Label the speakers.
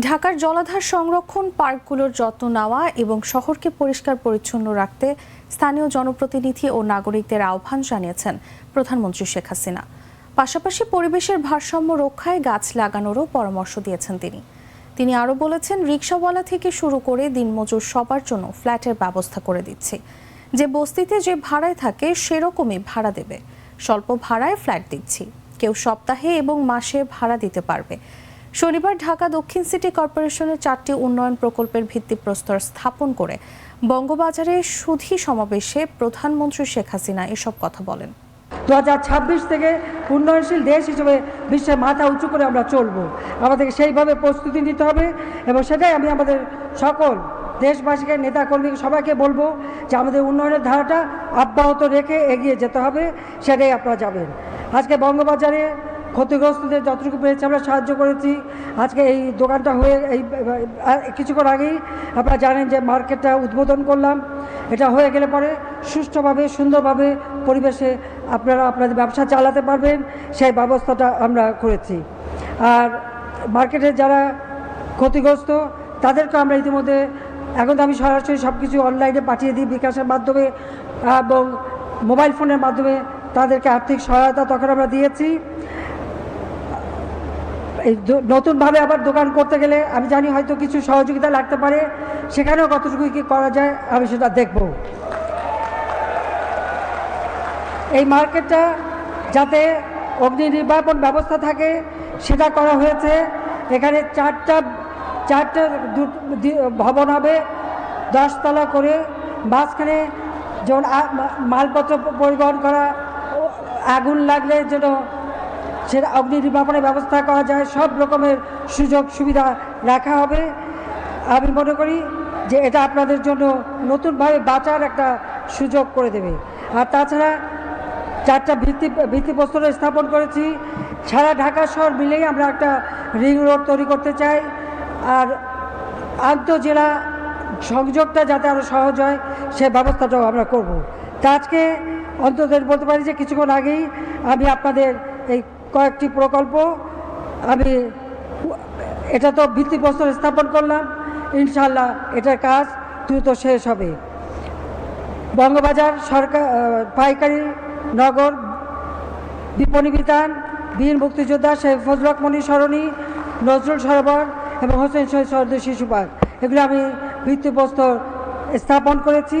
Speaker 1: ঢাকার জলাধার সংরক্ষণ পার্কগুলোর যত্ন নেওয়া এবং শহরকে পরিষ্কার পরিচ্ছন্ন রাখতে স্থানীয় জনপ্রতিনিধি ও নাগরিকদের আহ্বান জানিয়েছেন প্রধানমন্ত্রী শেখ হাসিনা। পাশাপাশি পরিবেশের ভারসাম্য রক্ষায় গাছ লাগানোরও পরামর্শ দিয়েছেন তিনি। তিনি আরও বলেছেন, রিক্সাওয়ালা থেকে শুরু করে দিনমজুর সবার জন্য ফ্ল্যাটের ব্যবস্থা করে দিচ্ছি। যে বস্তিতে যে ভাড়ায় থাকে সেরকমই ভাড়া দেবে। স্বল্প ভাড়ায় ফ্ল্যাট দিচ্ছি। কেউ সপ্তাহে এবং মাসে ভাড়া দিতে পারবে। শনিবার ঢাকা দক্ষিণ সিটি কর্পোরেশনের চারটি উন্নয়ন প্রকল্পের ভিত্তিপ্রস্তর স্থাপন করে বঙ্গবাজারে সুধী সমাবেশে প্রধানমন্ত্রী শেখ হাসিনা এসব কথা বলেন।
Speaker 2: দু হাজার ছাব্বিশ থেকে উন্নয়নশীল দেশ হিসেবে বিশ্বের মাথা উঁচু করে আমরা চলবো। আমাদেরকে সেইভাবে প্রস্তুতি নিতে হবে এবং সেটাই আমি আমাদের সকল দেশবাসীকে নেতাকর্মী সবাইকে বলব যে আমাদের উন্নয়নের ধারাটা অব্যাহত রেখে এগিয়ে যেতে হবে, সেটাই আপনারা যাবেন। আজকে বঙ্গবাজারে ক্ষতিগ্রস্তদের যতটুকু পেয়েছি আমরা সাহায্য করেছি। আজকে এই দোকানটা হয়ে, এই কিছুক্ষণ আগেই আপনারা জানেন যে মার্কেটটা উদ্বোধন করলাম। এটা হয়ে গেলে পরে সুষ্ঠুভাবে, সুন্দরভাবে পরিবেশে আপনারা আপনাদের ব্যবসা চালাতে পারবেন। সেই ব্যবস্থাটা আমরা করেছি। আর মার্কেটে যারা ক্ষতিগ্রস্ত, তাদেরকে আমরা ইতিমধ্যে এখন তো আমি সরাসরি সব কিছু অনলাইনে পাঠিয়ে দিই বিকাশের মাধ্যমে এবং মোবাইল ফোনের মাধ্যমে তাদেরকে আর্থিক সহায়তা তখন আমরা দিয়েছি। নতুনভাবে আবার দোকান করতে গেলে আমি জানি হয়তো কিছু সহযোগিতা লাগতে পারে। সেখানেও কতটুকু কি করা যায় আমি সেটা দেখব। এই মার্কেটটা যাতে অগ্নি নির্বাপন ব্যবস্থা থাকে, সেটা করা হয়েছে। এখানে চারটা চারটা ভবন হবে, দশতলা করে। মাঝখানে যেমন মালপত্র পরিবহন করা আগুন লাগলে যেন সেটা অগ্নি নির্বাপনের ব্যবস্থা করা যায়, সব রকমের সুযোগ সুবিধা রাখা হবে। আমি মনে করি যে এটা আপনাদের জন্য নতুনভাবে বাঁচার একটা সুযোগ করে দেবে। আর তাছাড়া চারটা ভিত্তি, ভিত্তিপ্রস্তর স্থাপন করেছি। সারা ঢাকা শহর মিলেই আমরা একটা রিং রোড তৈরি করতে চাই। আর আন্তঃজেলা সংযোগটা যাতে আরও সহজ হয়, সে ব্যবস্থাটাও আমরা করব। তা আজকে অন্তত বলতে পারি যে কিছুক্ষণ আগেই আমি আপনাদের এই কয়েকটি প্রকল্প, আমি এটা তো ভিত্তিপ্রস্তর স্থাপন করলাম ইনশাল্লাহ এটার কাজ দ্রুত শেষ হবে। বঙ্গবাজার সরকার পাইকারি, নগর বিপণী বিতান বীর মুক্তিযোদ্ধা শেখ ফজল মনি সরণি, নজরুল সরোবর এবং হোসেন শহীদ সরদী শিশু পার্ক। এগুলো আমি ভিত্তিপ্রস্তর স্থাপন করেছি।